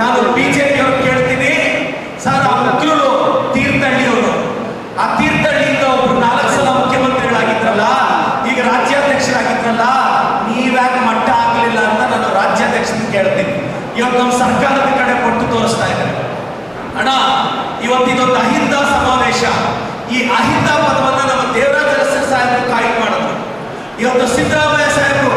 ನಾನು ಬಿಜೆಪಿ ಅವ್ರು ಕೇಳ್ತೀನಿ. ಸರ್, ಆ ಮುಖ್ಯರು ತೀರ್ಥಹಳ್ಳಿಯವರು. ಆ ತೀರ್ಥಹಳ್ಳಿಯಿಂದ ಒಬ್ರು ನಾಲ್ಕು ಸಲ ಮುಖ್ಯಮಂತ್ರಿಗಳಾಗಿದ್ರಲ್ಲ, ಈಗ ರಾಜ್ಯಾಧ್ಯಕ್ಷರಾಗಿದ್ರಲ್ಲ, ನೀವ್ಯಾಕೆ ಮಟ್ಟ ಆಗಲಿಲ್ಲ ಅಂತ ನಾನು ರಾಜ್ಯಾಧ್ಯಕ್ಷನ ಕೇಳ್ತೀನಿ. ಇವತ್ತು ನಮ್ಮ ಸರ್ಕಾರದ ಕಡೆ ಕೊಟ್ಟು ತೋರಿಸ್ತಾ ಇದ್ದಾರೆ. ಅಣ್ಣ, ಇವತ್ತು ಇದೊಂದು ಅಹಿಂದ ಸಮಾವೇಶ. ಈ ಅಹಿಂದ ಪದವನ್ನ ನಮ್ಮ ದೇವರಾಜ ಸಾಹೇಬರು ಕಾಯಿ ಮಾಡಿದ್ರು. ಇವತ್ತು ಸಿದ್ದರಾಮಯ್ಯ ಸಾಹೇಬರು